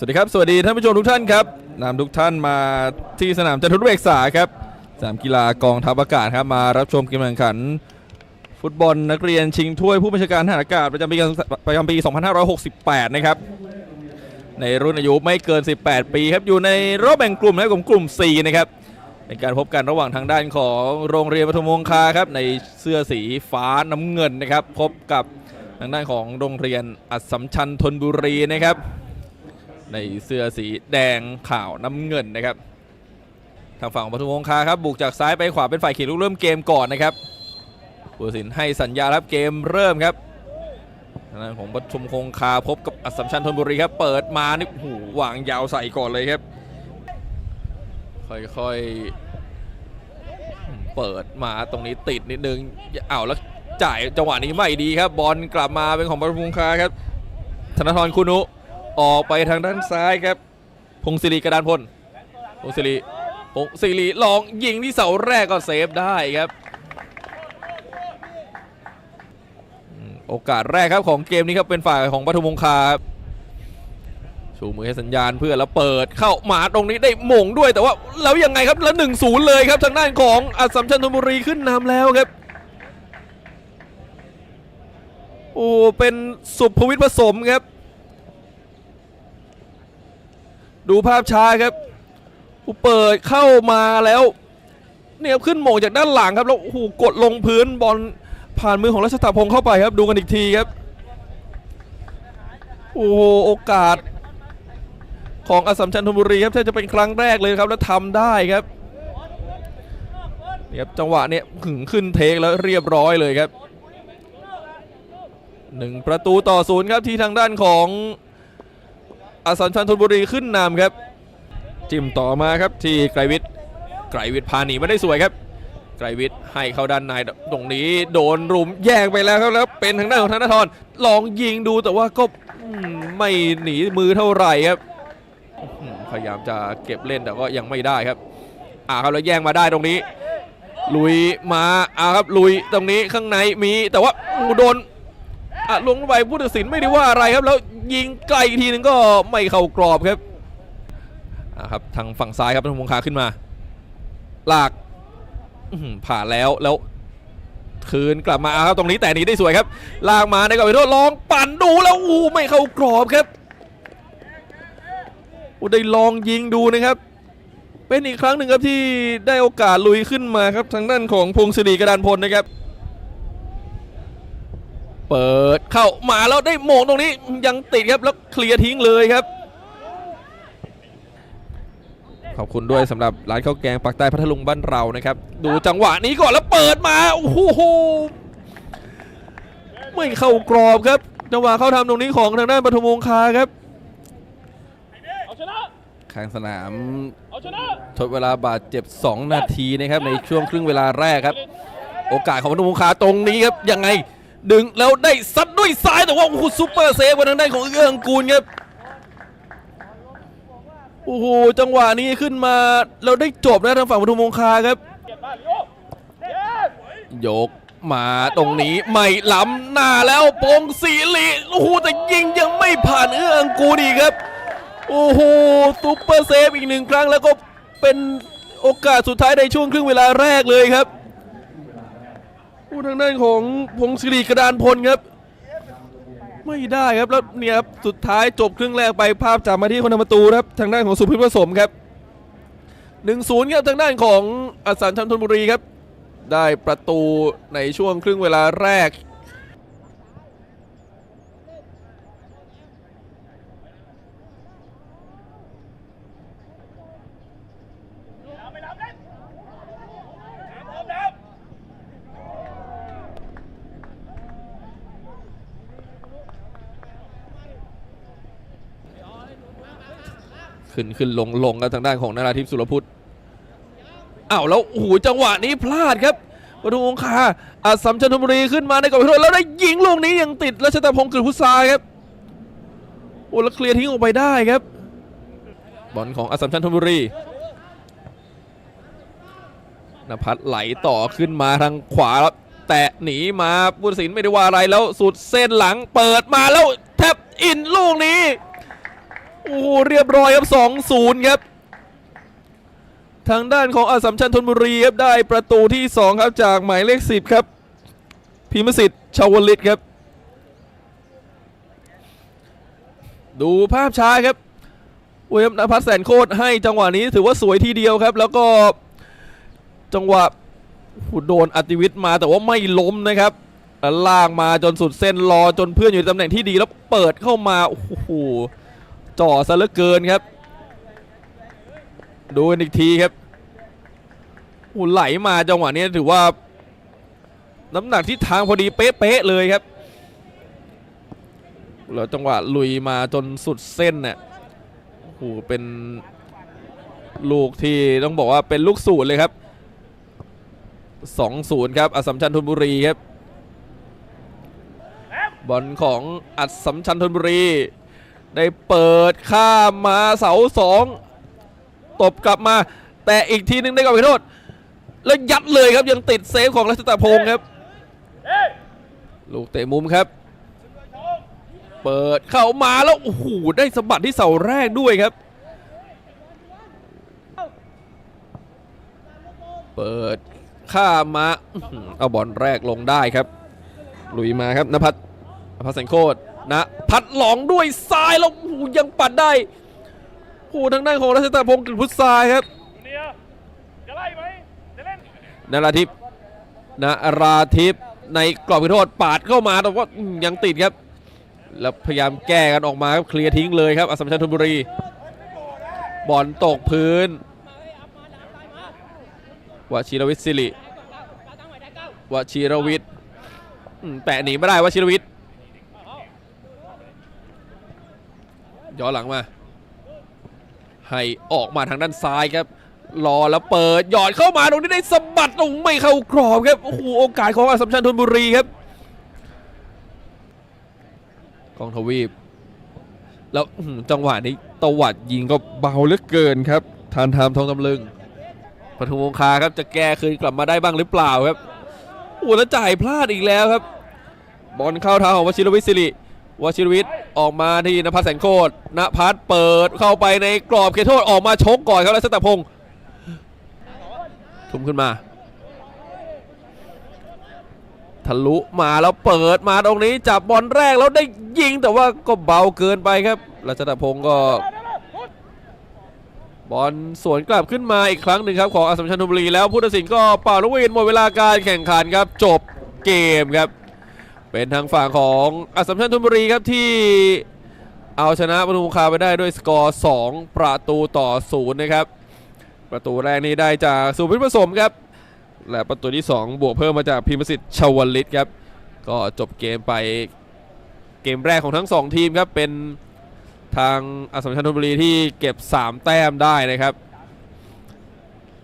สวัสดีครับ สวัสดีท่านผู้ชมทุกท่านครับนำทุกท่านมาที่สนามจันทรุเบกษาครับสนามกีฬากองทัพอากาศครับมารับชมการแข่งขัน ฟุตบอลนักเรียนชิงถ้วยผู้บัญชาการทหารอากาศประจำปีประจำปี 2568 นะครับในรุ่นอายุไม่เกิน 18 ปีครับอยู่ในรอบแบ่งกลุ่มนะครับกลุ่ม 4 นะครับเป็นการพบกันระหว่างทางด้านของโรงเรียนปทุมวงคาครับในเสื้อสีฟ้าน้ำเงินนะครับ พบกับทางด้านของโรงเรียนอัสสัมชัญธนบุรีนะครับ ในเสื้อสีแดงขาวน้ำเงินนะครับ ทางฝั่งปทุมวงคาครับบุกจากซ้ายไปขวาเป็นฝ่ายขี่ลูกเริ่มเกมก่อนนะครับผู้สินให้สัญญารับเกมเริ่มครับทางด้านของปทุมคงคาพบกับอัสสัมชัญธนบุรีครับเปิดมานี่หูวางยาวใส่ก่อนเลยครับ ค่อยๆเปิดมาตรงนี้ติดนิดนึงอ้าวแล้วจ่ายจังหวะนี้ไม่ดีครับ บอลกลับมาเป็นของปทุมคงคาครับธนทรคุนุ ออกไปทางด้านซ้ายครับ พงศิริกระดานพล พงศิริพงศิริลองยิงที่เสาแรกก็เซฟได้ครับ โอกาสแรกครับของเกมนี้ครับเป็นฝ่ายของปทุมวงคาครับชูมือให้สัญญาณเพื่อแล้วเปิดเข้าหมาตรงนี้ได้หม่งด้วยแต่ว่าแล้วยังไงครับแล้วหนึ่งศูนย์เลยครับทางด้านของอัสสัมชัญธนบุรีขึ้นนำแล้วครับโอ้เป็นสุภวิทย์ผสมครับ ดูภาพช้าครับผู้เปิดเข้ามาแล้วเนี่ยขึ้นโหมงจากด้านหลังครับแล้วโอ้โหกดลงพื้นบอลผ่านมือของรัชตาพงศ์เข้าไปครับ ดูกันอีกทีครับโอ้โหโอกาส ของอสัมชัญธนบุรีครับแทบจะเป็นครั้งแรกเลยครับแล้วทำได้ครับนี่ครับจังหวะเนี้ยขึงขึ้นเทคแล้วเรียบร้อยเลยครับหนึ่งประตูต่อศูนย์ครับที่ทางด้านของ อสัมชัญธนบุรีขึ้นนำครับจิ้มต่อมาครับที่ไกรวิทย์ไกรวิทย์พาหนีมาได้สวยครับ ไกรวิทย์ให้เข้าด้านในตรงนี้โดนรุมแย่งไปแล้วครับแล้วเป็นทางด้านของธนทรลองยิงดูแต่ว่าก็ไม่หนีมือเท่าไหร่ครับพยายามจะเก็บเล่นแต่ก็ยังไม่ได้ครับอ่าครับแล้วแย่งมาได้ตรงนี้ ลุยมาอ่าครับลุยตรงนี้ข้างในมีแต่ว่าโดนอะลงไปผู้ตัดสินไม่ได้ว่าอะไรครับแล้ว ยิงไกลอีกทีนึงก็ไม่เข้ากรอบครับครับทางฝั่งซ้ายครับทางมงคาขึ้นมา ลากผ่านแล้วแล้วคืนกลับมาครับตรงนี้แต่หนี้ได้สวยครับ ลากมาในกรอบเขตโทษลองปั่นดูแล้วอู้ไม่เข้ากรอบครับอู้ได้ลองยิงดูนะครับ เป็นอีกครั้งหนึ่งครับที่ได้โอกาสลุยขึ้นมาครับทางด้านของพงศิริกระดานพลนะครับ เปิดเข้ามาแล้วได้โมงตรงนี้ยังติดครับแล้วเคลียร์ทิ้งเลยครับ ขอบคุณด้วยสำหรับร้านข้าวแกงปากใต้พัทลุงบ้านเรานะครับ ดูจังหวะนี้ก่อนแล้วเปิดมาโอ้โหไม่เข้ากรอบครับ จังหวะเข้าทำตรงนี้ของทางด้านปฐมวงคาครับเอาชนะข้างสนามเอาชนะทดเวลาบาดเจ็บ 2 นาทีนะครับในช่วงครึ่งเวลาแรกครับ โอกาสของปฐมวงคาตรงนี้ครับยังไง ดึงแล้วได้ซัดด้วยซ้ายแต่ว่าโอ้โหซุปเปอร์เซฟบนทางด้านของเอื้องกูลครับโอ้โหจังหวะนี้ขึ้นมาเราได้จบนะทางฝั่งปฐมวงคาครับโยกมาตรงนี้ไม่ล้ำหน้าแล้วปงสีลีโอ้โหแต่ยิงยังไม่ผ่านเอื้องกูลอีครับ โอ้โหซุปเปอร์เซฟอีกหนึ่งครั้งแล้วก็เป็นโอกาสสุดท้ายในช่วงครึ่งเวลาแรกเลยครับ ผู้ทางด้านของพงศิริกระดานพลครับ ไม่ได้ครับแล้วเนี่ยครับสุดท้ายจบครึ่งแรกไปภาพจากมาที่คนทำประตูครับทางด้านของสุพิพผสมครับหนึ่งศูนย์ครับทางด้านของอสันชันธนบุรีครับ ได้ประตูในช่วงครึ่งเวลาแรก เอาไปรับเล่นพร้อมแล้ว ขึ้นขึ้นลงลงกันทางด้านของนาราทิพย์สุรพุทธอ้าวแล้วโอ้โหจังหวะนี้พลาดครับปทุมวงคาอัสสัมชัญธนบุรีขึ้นมาในกรอบเขตโทษแล้วได้ยิงลูกนี้ยังติดรัชตาพงศ์กฤษพุทราครับโอ้แล้วเคลียร์ทิ้งออกไปได้ครับบอลของอัสสัมชัญธนบุรีนภัสไหลต่อขึ้นมาทางขวาแล้วแตะหนีมาผู้ตัดสินไม่ได้ว่าอะไรแล้วสุดเส้นหลังเปิดมาแล้วแทบอินลูกนี้ โอ้โหเรียบร้อยครับ 2-0 ครับ ทางด้านของอาสัมชัญธนบุรีครับได้ประตูที่ 2 ครับจากหมายเลข 10 ครับพิมพ์สิทธิ์ชาวลิตครับ ดูภาพช้าครับเวมนภัสแสนโคตรให้จังหวะนี้ถือว่าสวยทีเดียวครับ แล้วก็จังหวะโดนอติวิทย์มาแต่ว่าไม่ล้มนะครับแล้วลากมาจนสุดเส้นรอจนเพื่อนอยู่ในตำแหน่งที่ดีแล้วเปิดเข้ามาโอ้โห จ่อซะเหลือเกินครับ ดูกันอีกทีครับโอ้ไหลมาจังหวะนี้ถือว่า น้ำหนักที่ทางพอดีเป๊ะๆเลยครับแล้วจังหวะลุยมาจนสุดเส้นเนี่ยโอ้โหเป็นลูกที่ต้องบอกว่าเป็นลูกสูตรเลยครับ2-0ครับอัสสัมชัญธนบุรีครับบอลของอัสสัมชัญธนบุรี ได้เปิดข้ามมาเสาสองตบกลับมา แต่อีกทีนึงได้กับไปโทษแล้วยัดเลยครับยังติดเซฟของรัชตาพงศ์ครับ ลูกเตะมุมครับ เปิดเข้ามาแล้วโอ้โหได้สะบัดที่เสาแรกด้วยครับ เปิดข้ามมาเอาบอลแรกลงได้ครับลุยมาครับนภัสนภัสแสงโคตร นะ พัดหลองด้วยซ้ายแล้วโอ้โหยังปัดได้โอ้โหทางด้านของรัชตาพงศ์กฤษพุทธทรายครับจูเนียร์จะไล่ไหมจะเล่นนาราทิพย์นาราทิพย์ในกรอบเขตโทษปาดเข้ามาแต่ว่าอืมยังติดครับ แล้วพยายามแก้กันออกมาครับเคลียร์ทิ้งเลยครับอสสัมชัญธนบุรี บอลตกพื้นวชิรวิทย์สิริวชิรวิทย์อืมแตะหนีไม่ได้วชิรวิทย์ ย้อนหลังมา ให้ออกมาทางด้านซ้ายครับรอแล้วเปิดหยอดเข้ามาตรงนี้ได้สะบัดตรงไม่เข้ากรอบครับโอ้โหโอกาสของอสสัมชัญธนบุรีครับกองทวีป แล้วจังหวะนี้ตวัดยิงก็เบาเหลือเกินครับทานทามทองตำลึงปทุมวงคาครับจะแก้คืนกลับมาได้บ้างหรือเปล่าครับโอ้แล้วจ่ายพลาดอีกแล้วครับ บอลเข้าเท้าของวชิรวิทย์สิริ วชิรวิทย์ออกมาที่นภัสแสงโคตรนภัสเปิดเข้าไปในกรอบเขตโทษออกมาชกก่อนครับแล้วสตพงศ์ทุ่มขึ้นมา ทะลุมาแล้วเปิดมาตรงนี้จับบอลแรกแล้วได้ยิงแต่ว่าก็เบาเกินไปครับรัชตพงศ์ก็ บอลสวนกลับขึ้นมาอีกครั้งหนึ่งครับของอสมชัญธนบุรีแล้วผู้ตัดสินก็เป่าลูกวินหมดเวลาการแข่งขันครับ จบเกมครับ เป็นทางฝั่งของอัสสัมชัญธนบุรีครับที่เอาชนะปทุมคงคาไปได้ด้วยสกอร์ 2 ประตูต่อศูนย์นะครับ ประตูแรกนี้ได้จากสุพิทผสมครับ และประตูที่ 2 บวกเพิ่มมาจากพิมพสิทธิ์ชวลิตครับ ก็จบเกมไปเกมแรกของทั้ง 2 ทีมครับ เป็นทางอสสัมชัญธนบุรีที่เก็บ 3 แต้มได้นะครับ